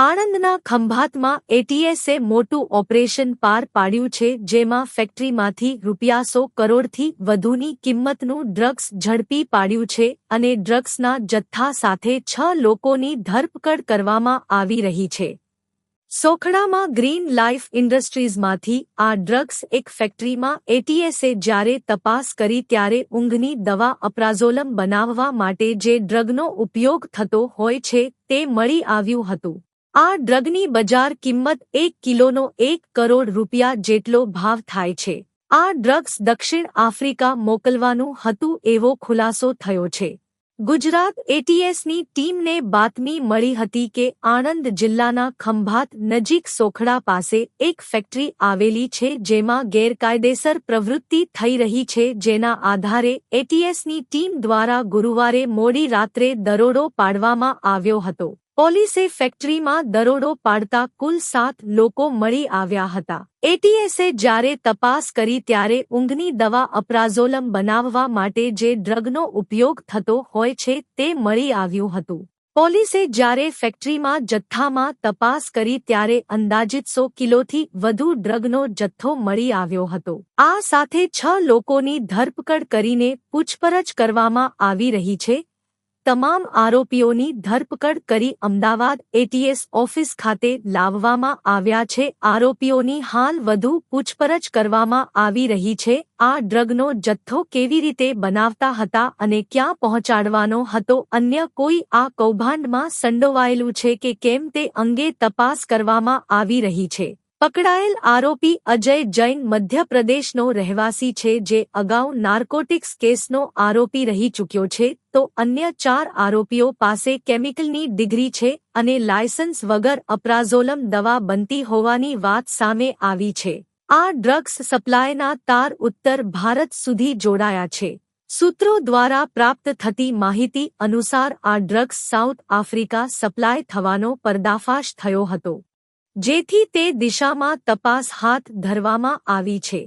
આણંદના ખંભાતમાં એટીએસે મોટું ઓપરેશન પાર પાડ્યું છે, જેમાં ફેક્ટરીમાંથી રૂપિયાસો કરોડથી વધુની કિંમતનું ડ્રગ્સ ઝડપી પાડ્યું છે અને ડ્રગ્સના જથ્થા સાથે છ લોકોની ધરપકડ કરવામાં આવી રહી છે. સોખડામાં ગ્રીન લાઇફ ઇન્ડસ્ટ્રીઝમાંથી આ ડ્રગ્સ એક ફેક્ટરીમાં એટીએસે જ્યારે તપાસ કરી ત્યારે ઊંઘની દવા અપ્રાઝોલમ બનાવવા માટે જે ડ્રગનો ઉપયોગ થતો હોય છે તે મળી આવ્યું હતું. આ ડ્રગની બજાર કિંમત એક કિલોનો એક કરોડ રૂપિયા જેટલો ભાવ થાય છે. આ ડ્રગ્સ દક્ષિણ આફ્રિકા મોકલવાનું હતું એવો ખુલાસો થયો છે. ગુજરાત એટીએસની ટીમને બાતમી મળી હતી કે આણંદ જિલ્લાના ખંભાત નજીક સોખડા પાસે એક ફેક્ટરી આવેલી છે જેમાં ગેરકાયદેસર પ્રવૃત્તિ થઈ રહી છે જેના આધારે એટીએસની ટીમ દ્વારા ગુરુવારે મોડી રાત્રે દરોડો પાડવામાં આવ્યો હતો. પોલીસે ફેક્ટરીમાં દરોડો પાડતા કુલ સાત લોકો મળી આવ્યા હતા. એટીએસે જ્યારે તપાસ કરી ત્યારે ઊંઘની દવા અપ્રાઝોલમ બનાવવા માટે જે ડ્રગનો ઉપયોગ થતો હોય છે તે મળી આવ્યું હતું. પોલીસે જ્યારે ફેક્ટરીમાં જથ્થામાં તપાસ કરી ત્યારે અંદાજિત સો કિલોથી વધુ ડ્રગનો જથ્થો મળી આવ્યો હતો. આ સાથે છ લોકોની ધરપકડ કરીને પૂછપરછ કરવામાં આવી રહી છે. તમામ આરોપીઓની ધરપકડ કરી અમદાવાદ એટીએસ ઓફિસ ખાતે લાવવામાં આવ્યા છે. આરોપીઓની હાલ વધુ પૂછપરછ કરવામાં આવી રહી છે. આ ડ્રગનો જથ્થો કેવી રીતે બનાવતા હતા અને ક્યાં પહોંચાડવાનો હતો? અન્ય કોઈ આ કૌભાંડમાં સંડોવાયેલું છે કે કેમ તે અંગે તપાસ કરવામાં આવી રહી છે. પકડાયેલ આરોપી અજય જૈન મધ્યપ્રદેશનો રહેવાસી છે જે અગાઉ નાર્કોટિક્સ કેસનો આરોપી રહી ચૂક્યો છે, તો અન્ય ચાર આરોપીઓ પાસે કેમિકલની ડિગ્રી છે અને લાયસન્સ વગર અપ્રાઝોલમ દવા બનતી હોવાની વાત સામે આવી છે. આ ડ્રગ્સ સપ્લાયના તાર ઉત્તર ભારત સુધી જોડાયા છે. સૂત્રો દ્વારા પ્રાપ્ત થતી માહિતી અનુસાર આ ડ્રગ્સ સાઉથ આફ્રિકા સપ્લાય થવાનો પર્દાફાશ થયો હતો. જેથી તે દિશામાં તપાસ હાથ ધરવામાં આવી છે.